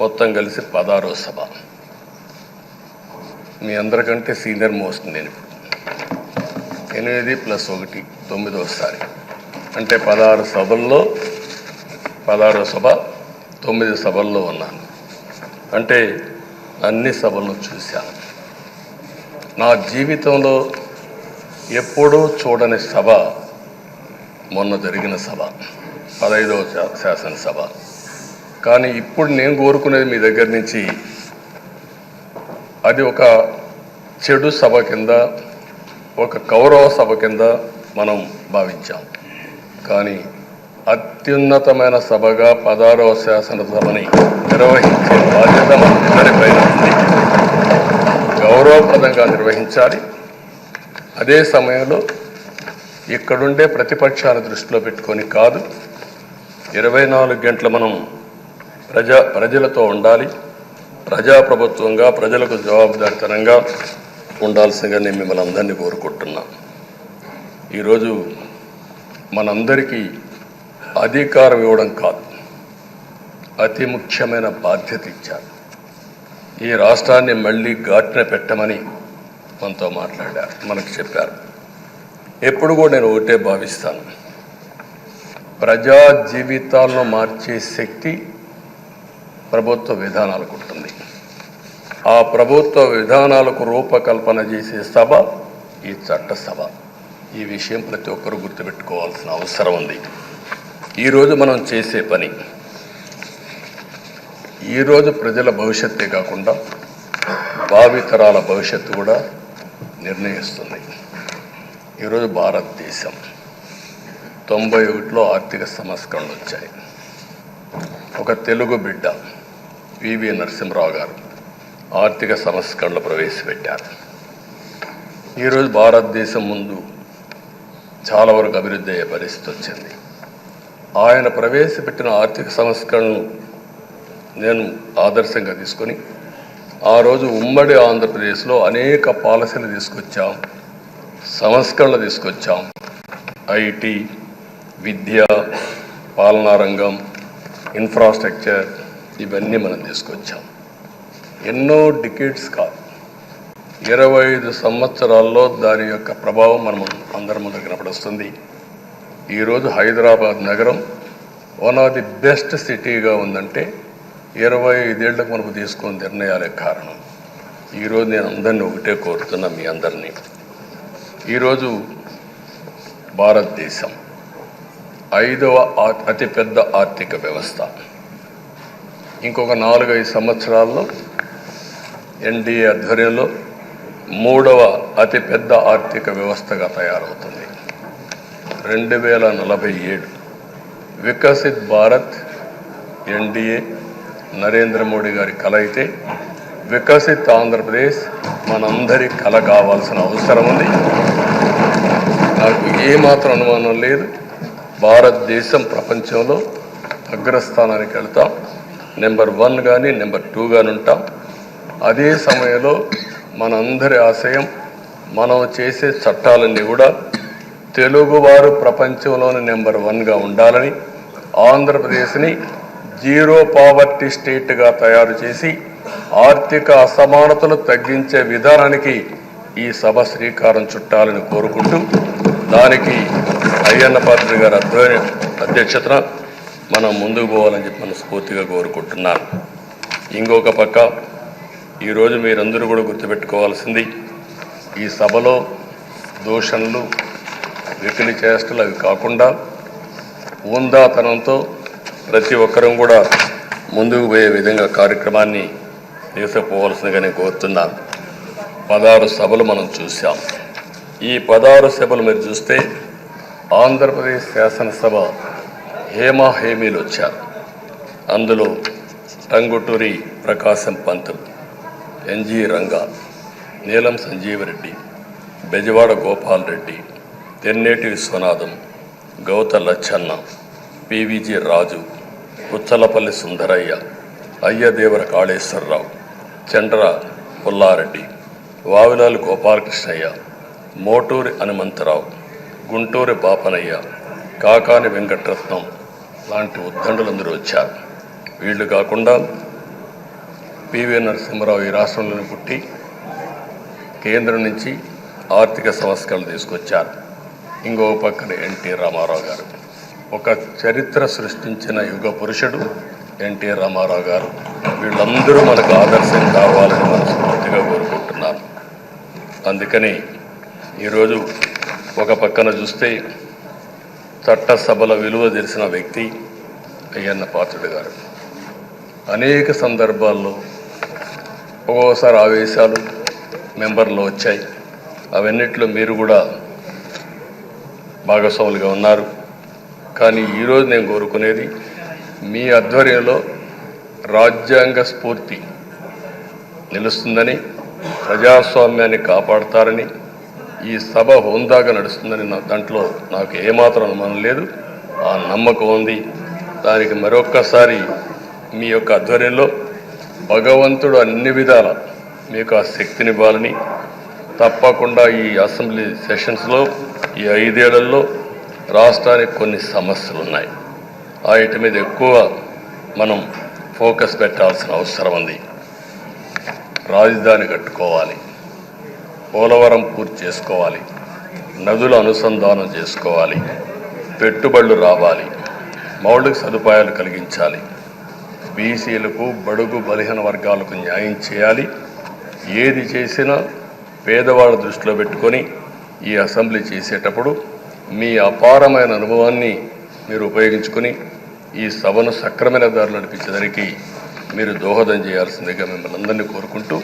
మొత్తం కలిసి పదారో సభ. మీ అందరికంటే సీనియర్ మోస్ట్ నేను ఎనిమిది ప్లస్ ఒకటి తొమ్మిదోసారి అంటే పదహారు సభల్లో పదహారో సభ తొమ్మిది సభల్లో ఉన్నాను. అంటే అన్ని సభలను చూశాను. నా జీవితంలో ఎప్పుడూ చూడని సభ మొన్న జరిగిన సభ పదహైదవ శా- శాసనసభ. కానీ ఇప్పుడు నేను కోరుకునేది మీ దగ్గర నుంచి అది ఒక చెడు సభ కింద ఒక కౌరవ సభ కింద మనం భావించాం. కానీ అత్యున్నతమైన సభగా పదారవ శాసనసభని నిర్వహించే బాధ్యత మనందరిపైన ఉంది. గౌరవప్రదంగా నిర్వహించాలి. అదే సమయంలో ఇక్కడుండే ప్రతిపక్షాల దృష్టిలో పెట్టుకొని కాదు ఇరవై నాలుగు గంటలు మనం ప్రజా ప్రజలతో ఉండాలి. ప్రజాప్రభుత్వంగా ప్రజలకు జవాబుదారితనంగా ఉండాల్సిందిగా నేను మిమ్మల్ని అందరినీ కోరుకుంటున్నా. ఈరోజు మనందరికీ అధికారం ఇవ్వడం కాదు అతి ముఖ్యమైన బాధ్యత ఇచ్చారు. ఈ రాష్ట్రాన్ని మళ్ళీ ఘాటున పెట్టమని మనతో మాట్లాడారు మనకు చెప్పారు. ఎప్పుడు కూడా నేను ఒకటే భావిస్తాను. ప్రజా జీవితాలను మార్చే శక్తి ప్రభుత్వ విధానాలకు ఉంటుంది ఆ ప్రభుత్వ విధానాలకు రూపకల్పన చేసే సభ ఈ చట్టసభ ఈ విషయం ప్రతి ఒక్కరూ గుర్తుపెట్టుకోవాల్సిన అవసరం ఉంది. ఈరోజు మనం చేసే పని ఈరోజు ప్రజల భవిష్యత్తే కాకుండా భావితరాల భవిష్యత్తు కూడా నిర్ణయిస్తుంది. ఈరోజు భారతదేశం తొంభై ఒకటిలో ఆర్థిక సంస్కరణలు వచ్చాయి. ఒక తెలుగు బిడ్డ వివి నరసింహరావు గారు ఆర్థిక సంస్కరణలు ప్రవేశపెట్టారు. ఈరోజు భారతదేశం ముందు చాలా వరకు అభివృద్ధి అయ్యే పరిస్థితి వచ్చింది. ఆయన ప్రవేశపెట్టిన ఆర్థిక సంస్కరణను నేను ఆదర్శంగా తీసుకొని ఆ రోజు ఉమ్మడి ఆంధ్రప్రదేశ్లో అనేక పాలసీలు తీసుకొచ్చాం సంస్కరణలు తీసుకొచ్చాం. ఐటీ విద్య పాలనా రంగం ఇన్ఫ్రాస్ట్రక్చర్ ఇవన్నీ మనం తీసుకొచ్చాం. ఎన్నో డికేట్స్ కాదు. ఇరవై ఐదు సంవత్సరాల్లో దాని యొక్క ప్రభావం మనం అందరి ముందు కనపడుస్తుంది. ఈరోజు హైదరాబాద్ నగరం వన్ ఆఫ్ ది బెస్ట్ సిటీగా ఉందంటే ఇరవై ఐదేళ్ళకు మనకు తీసుకున్న నిర్ణయాలే కారణం. ఈరోజు నేను అందరినీ ఒకటే కోరుతున్నా మీ అందరినీ. ఈరోజు భారతదేశం ఐదవ అతిపెద్ద ఆర్థిక వ్యవస్థ. ఇంకొక నాలుగైదు సంవత్సరాల్లో ఎన్డీఏ ఆధ్వర్యంలో మూడవ అతిపెద్ద ఆర్థిక వ్యవస్థగా తయారవుతుంది. రెండు వేల నలభై ఏడు వికసిత్ భారత్ ఎన్డీఏ నరేంద్ర మోడీ గారి కల అయితే వికసిత్ ఆంధ్రప్రదేశ్ మనందరి కల కావాల్సిన అవసరం ఉంది. నాకు ఏమాత్రం అనుమానం లేదు. భారతదేశం ప్రపంచంలో అగ్రస్థానానికి వెళ్తాం. నెంబర్ వన్ కానీ నెంబర్ టూ కానీ ఉంటాం. అదే సమయంలో మనందరి ఆశయం మనం చేసే చట్టాలన్నీ కూడా తెలుగువారు ప్రపంచంలోని నెంబర్ వన్గా ఉండాలని ఆంధ్రప్రదేశ్ని జీరో పావర్టీ స్టేట్గా తయారు చేసి ఆర్థిక అసమానతలు తగ్గించే విధానానికి ఈ సభ శ్రీకారం చుట్టాలని కోరుకుంటూ దానికి అయ్యన్న పాత్ర గారి అధ్వర్యం అధ్యక్షతన మనం ముందుకు పోవాలని చెప్పి మనస్ఫూర్తిగా కోరుకుంటున్నాను. ఇంకొక పక్క ఈరోజు మీరందరూ కూడా గుర్తుపెట్టుకోవాల్సింది ఈ సభలో దూషణలు వెకిలి చేష్టలు అవి కాకుండా ఊందాతనంతో ప్రతి ఒక్కరం కూడా ముందుకు పోయే విధంగా కార్యక్రమాన్ని తీసుకుపోవాల్సిందిగా నేను కోరుతున్నాను. పదహారు సభలు మనం చూసాం ఈ పదహారు సభలు మీరు చూస్తే ఆంధ్రప్రదేశ్ శాసనసభ హేమా హేమీలు వచ్చారు అందులో టంగుటూరి ప్రకాశం పంతులు ఎన్జి రంగా నీలం సంజీవరెడ్డి బెజవాడ గోపాల్ రెడ్డి తెన్నేటి విశ్వనాథం గౌత లచ్చన్న పివిజి రాజు పుచ్చలపల్లి సుందరయ్య అయ్యదేవర కాళేశ్వరరావు చండ్ర పుల్లారెడ్డి వావిలాలు గోపాలకృష్ణయ్య మోటూరి హనుమంతరావు గుంటూరి బాపనయ్య కాకాని వెంకటరత్నం లాంటి ఉద్దండులందరూ వచ్చారు. వీళ్ళు కాకుండా పివి నరసింహరావు ఈ రాష్ట్రంలోనే పుట్టి కేంద్రం నుంచి ఆర్థిక సంస్కరణలు తీసుకొచ్చారు. ఇంకో పక్కన ఎన్టీ రామారావు గారు. ఒక చరిత్ర సృష్టించిన యుగ పురుషుడు ఎన్టీ రామారావు గారు. వీళ్ళందరూ మనకు ఆదర్శం కావాలని మనస్ఫూర్తిగా కోరుకుంటున్నారు. అందుకని ఈరోజు ఒక పక్కన చూస్తే చట్టసభల విలువ తెలిసిన వ్యక్తి అయ్యన్న పాత్రుడు గారు. అనేక సందర్భాల్లో ఒక్కోసారి ఆవేశాలు మెంబర్లు వచ్చాయి. అవన్నిట్లో మీరు కూడా భాగస్వాములుగా ఉన్నారు. కానీ ఈరోజు నేను కోరుకునేది మీ ఆధ్వర్యంలో రాజ్యాంగ స్ఫూర్తి నిలుస్తుందని ప్రజాస్వామ్యాన్ని కాపాడతారని ఈ సభ హోందాగా నడుస్తుందని నా దాంట్లో నాకు ఏమాత్రం అనుమానం లేదు. ఆ నమ్మకం ఉంది. దానికి మరొక్కసారి మీ యొక్క ఆధ్వర్యంలో భగవంతుడు అన్ని విధాల మీకు ఆ శక్తినివ్వాలని తప్పకుండా ఈ అసెంబ్లీ సెషన్స్లో ఈ ఐదేళ్ళలో రాష్ట్రానికి కొన్ని సమస్యలు ఉన్నాయి వాటి మీద ఎక్కువ మనం ఫోకస్ పెట్టాల్సిన అవసరం ఉంది. రాజధాని కట్టుకోవాలి. పోలవరం పూర్తి చేసుకోవాలి. నదుల అనుసంధానం చేసుకోవాలి. పెట్టుబడులు రావాలి. మౌలిక సదుపాయాలు కలిగించాలి. బీసీలకు బడుగు బలహీన వర్గాలకు న్యాయం చేయాలి. ఏది చేసినా పేదవాళ్ళ దృష్టిలో పెట్టుకొని ఈ అసెంబ్లీ చేసేటప్పుడు మీ అపారమైన అనుభవాన్ని మీరు ఉపయోగించుకొని ఈ సభను సక్రమైన దారిలో నడిపించడానికి మీరు దోహదం చేయాల్సిందిగా మిమ్మల్ని అందరినీ కోరుకుంటూ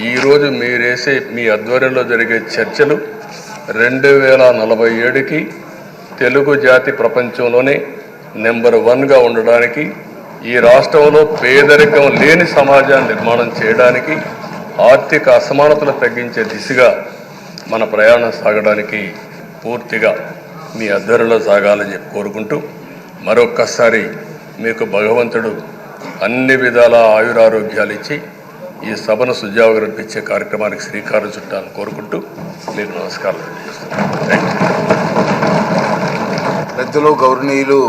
ఈరోజు మీరేసే మీ ఆధ్వర్యంలో జరిగే చర్చలు రెండు వేల నలభై ఏడుకి తెలుగు జాతి ప్రపంచంలోనే నెంబర్ వన్గా ఉండడానికి ఈ రాష్ట్రంలో పేదరికం లేని సమాజాన్ని నిర్మాణం చేయడానికి ఆర్థిక అసమానతలు తగ్గించే దిశగా మన ప్రయాణం సాగడానికి పూర్తిగా మీ అద్దరిలో సాగాలని చెప్పి కోరుకుంటూ మరొక్కసారి మీకు భగవంతుడు అన్ని విధాల ఆయురారోగ్యాలు ఇచ్చి ఈ సభను సుజావుగా కార్యక్రమానికి శ్రీకారం చుట్టాలని కోరుకుంటూ మీకు నమస్కారం పెద్దలు గౌరవనీయులు